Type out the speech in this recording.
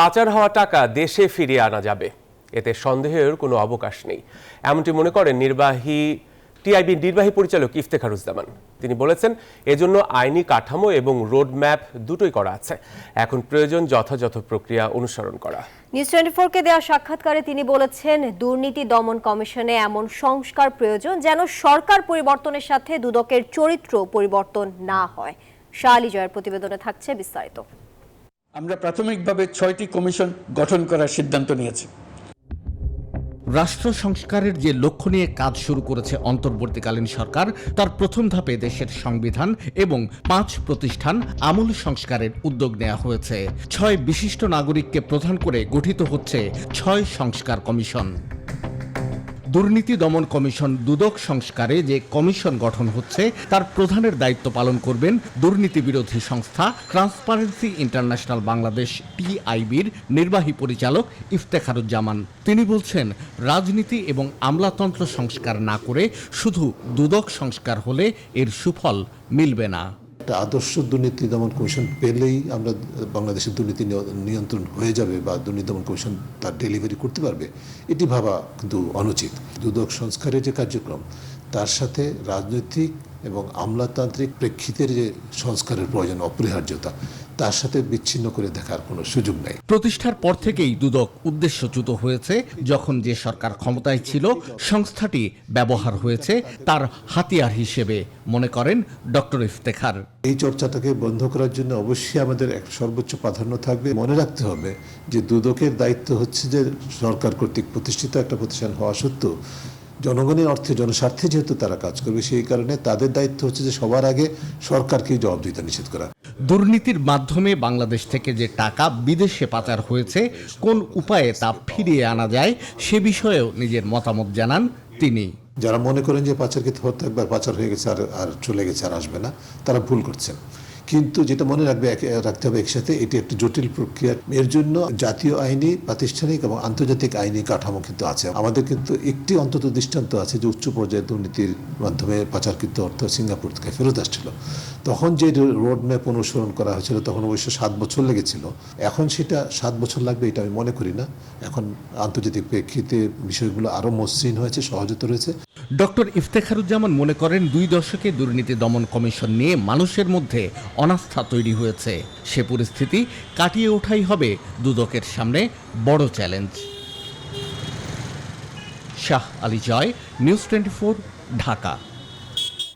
পাচার হওয়া টাকা দেশে ফিরিয়ে আনা যাবে। এতে সন্দেহের কোনো অবকাশ নেই। এমনটি মনে করেন নির্বাহী, টিআইবি নির্বাহী পরিচালক ইফতেখারুজ্জামান। তিনি বলেছেন, এজন্য আইনি কাঠামো এবং রোডম্যাপ দুটোই করা আছে। এখন প্রয়োজন যথাযথ প্রক্রিয়া অনুসরণ করা। নিউজ টোয়েন্টি ফোরকে দেওয়া সাক্ষাৎকারে তিনি বলেছেন, দুর্নীতি দমন কমিশনে এমন সংস্কার প্রয়োজন যেন সরকার পরিবর্তনের সাথে দুদকের চরিত্র পরিবর্তন না হয়। শাহ আলী জয়ের প্রতিবেদনে থাকছে বিস্তারিত। আমরা প্রাথমিকভাবে ছয়টি কমিশন গঠন করার সিদ্ধান্ত নিয়েছি। রাষ্ট্র সংস্কারের যে লক্ষ্য নিয়ে কাজ শুরু করেছে অন্তর্বর্তীকালীন সরকার, তার প্রথম ধাপে দেশের সংবিধান এবং পাঁচ প্রতিষ্ঠান আমূল সংস্কারের উদ্যোগ নেওয়া হয়েছে। ছয় বিশিষ্ট নাগরিককে প্রধান করে গঠিত হচ্ছে ছয় সংস্কার কমিশন। দুর্নীতি দমন কমিশন দুদক সংস্কারে যে কমিশন গঠন হচ্ছে, তার প্রধানের দায়িত্ব পালন করবেন দুর্নীতি বিরোধী সংস্থা ট্রান্সপারেন্সি ইন্টারন্যাশনাল বাংলাদেশ, টিআইবির নির্বাহী পরিচালক ইফতেখারুজ্জামান। তিনি বলছেন, রাজনীতি এবং আমলাতন্ত্র সংস্কার না করে শুধু দুদক সংস্কার হলে এর সুফল মিলবে না। একটা আদর্শ দুর্নীতি দমন কমিশন পেলেই আমরা বাংলাদেশের দুর্নীতি নিয়- নিয়ন্ত্রণ হয়ে যাবে বা দুর্নীতি দমন কমিশন তার ডেলিভারি করতে পারবে, এটি ভাবা কিন্তু অনুচিত। দুদক সংস্কারের যে কার্যক্রম, তার সাথে রাজনৈতিক এবং আমলাতান্ত্রিক প্রেক্ষিতের যে সংস্কারের প্রয়োজন অপরিহার্যতা তার সাথে বিচ্ছিন্ন করে দেখার কোনো সুযোগ নেই। প্রতিষ্ঠার পর থেকেই দুদক উদ্দেশ্যচ্যুত হয়েছে যখন যে সরকার ক্ষমতায় ছিল সংস্থাটি ব্যবহার হয়েছে তার হাতিয়ার হিসেবে মনে করেন ডক্টর ইফতেখার। এই চর্চাটাকে বন্ধ করার জন্য অবশ্যই আমাদের এক সর্বোচ্চ প্রাধান্য থাকবে। মনে রাখতে হবে যে দুদকের দায়িত্ব হচ্ছে যে সরকার কর্তৃক প্রতিষ্ঠিত একটা প্রতিষ্ঠান হওয়া সত্ত্বেও জনগণের অর্থে জনস্বার্থে যেহেতু তারা কাজ করবে সেই কারণে তাদের দায়িত্ব হচ্ছে যে সবার আগে সরকারকে জবাবদিহিতা নিষেধ করা। দুর্নীতির মাধ্যমে বাংলাদেশ থেকে যে টাকা বিদেশে পাচার হয়েছে কোন উপায়ে তা ফিরিয়ে আনা যায় সে বিষয়েও নিজের মতামত জানান তিনি। যারা মনে করেন যে পাচারকৃত হত্যা একবার পাচার হয়ে গেছে আর আর চলে গেছে আর আসবে না তারা ভুল করছেন। কিন্তু যেটা মনে রাখবে রাখতে হবে একসাথে, এটি একটি জটিল প্রক্রিয়া। এর জন্য জাতীয় আইনি, প্রাতিষ্ঠানিক এবং আন্তর্জাতিক আইনি কাঠামো কিন্তু আছে। আমাদের কিন্তু একটি অন্তত দৃষ্টান্ত আছে যে উচ্চ পর্যায়ে দুর্নীতির মাধ্যমে পাচারকৃত অর্থ সিঙ্গাপুর থেকে ফেরত আসছিল। তখন যে রোড ম্যাপ অনুসরণ করা হয়েছিল, তখন অবশ্য সাত বছর লেগেছিল। এখন সেটা সাত বছর লাগবে, এটা আমি মনে করি না। এখন আন্তর্জাতিক প্রেক্ষিতে বিষয়গুলো আরও মসৃণ হয়েছে, সহজতর হয়েছে। ডক্টর ইফতেখারুজ্জামান মনে করেন, দুই দশকে দুর্নীতি দমন কমিশন নিয়ে মানুষের মধ্যে অনাস্থা তৈরি হয়েছে। সে পরিস্থিতি কাটিয়ে ওঠাই হবে দুদকের সামনে বড় challenge. Shah Ali Joy, news twenty Dhaka.